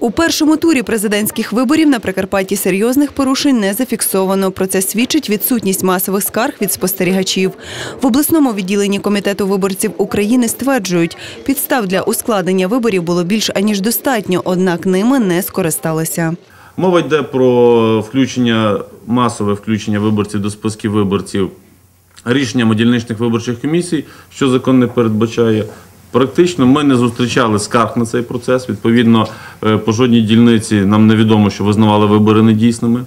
У першому турі президентських виборів на Прикарпатті серйозних порушень не зафіксовано. Про це свідчить відсутність масових скарг від спостерігачів. В обласному відділенні комітету виборців України стверджують, підстав для ускладнення виборів було більш аніж достатньо, однак ними не скористалися. Мова йде про включення, масове включення виборців до списків виборців рішенням дільничних виборчих комісій, що закон не передбачає. Практично ми не зустрічали скарг на цей процес. Відповідно, е, по жодній дільниці нам невідомо, що визнавали вибори недійсними.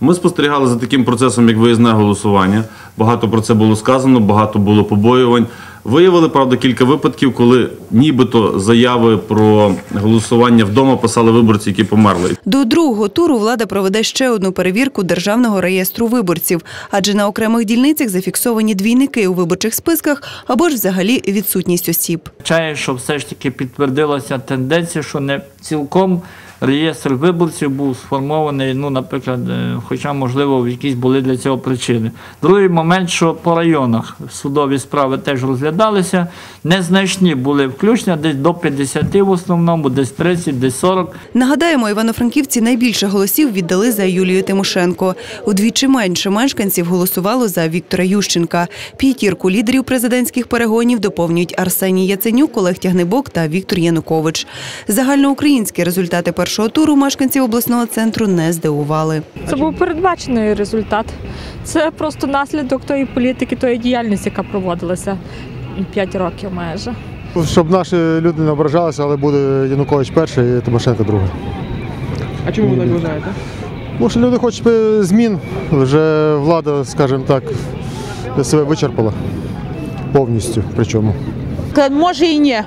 Ми спостерігали за таким процесом, як виїзне голосування. Багато про це було сказано, багато було побоювань. Виявили, правда, кілька випадків, коли нібито заяви про голосування вдома писали виборці, які померли. До другого туру влада проведе ще одну перевірку державного реєстру виборців, адже на окремих дільницях зафіксовані двійники у виборчих списках або ж взагалі відсутність осіб. означає, що все ж таки підтвердилася тенденція, що не цілком реєстр виборців був сформований, ну, наприклад, е, хоча, можливо, якісь були для цього причини. Другий момент, що по районах судові справи теж розглядалися, незначні були включення, десь до 50 в основному, десь 30, десь 40. Нагадаємо, івано-франківці найбільше голосів віддали за Юлію Тимошенко. Удвічі менше мешканців голосувало за Віктора Ющенка. П'ятірку лідерів президентських перегонів доповнюють Арсеній Яценюк, Олег Тягнебок та Віктор Янукович. Загальноукраїнські результати першого туру мешканців обласного центру не здивували. Це був передбачений результат. Це просто наслідок тої політики, тої діяльності, яка проводилася 5 років майже. Щоб наші люди не ображалися, але буде Янукович перший і Тимошенко другий. А чому ви так вважаєте? Тому що люди хочуть е, змін, вже влада, скажімо так, себе вичерпала повністю. Причому. Може і ні.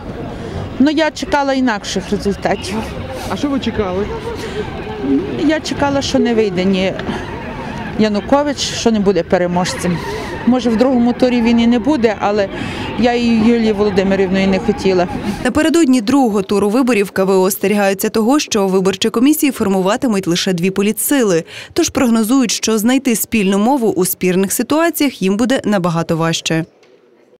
Ну я чекала інакших результатів. А що ви чекали? Я чекала, що не вийде ні Янукович, що не буде переможцем. Може, в другому турі він і не буде, але я і Юлії Володимирівної не хотіла. Напередодні другого туру виборів КВО остерігаються того, що виборчі комісії формуватимуть лише дві політсили. Тож прогнозують, що знайти спільну мову у спірних ситуаціях їм буде набагато важче.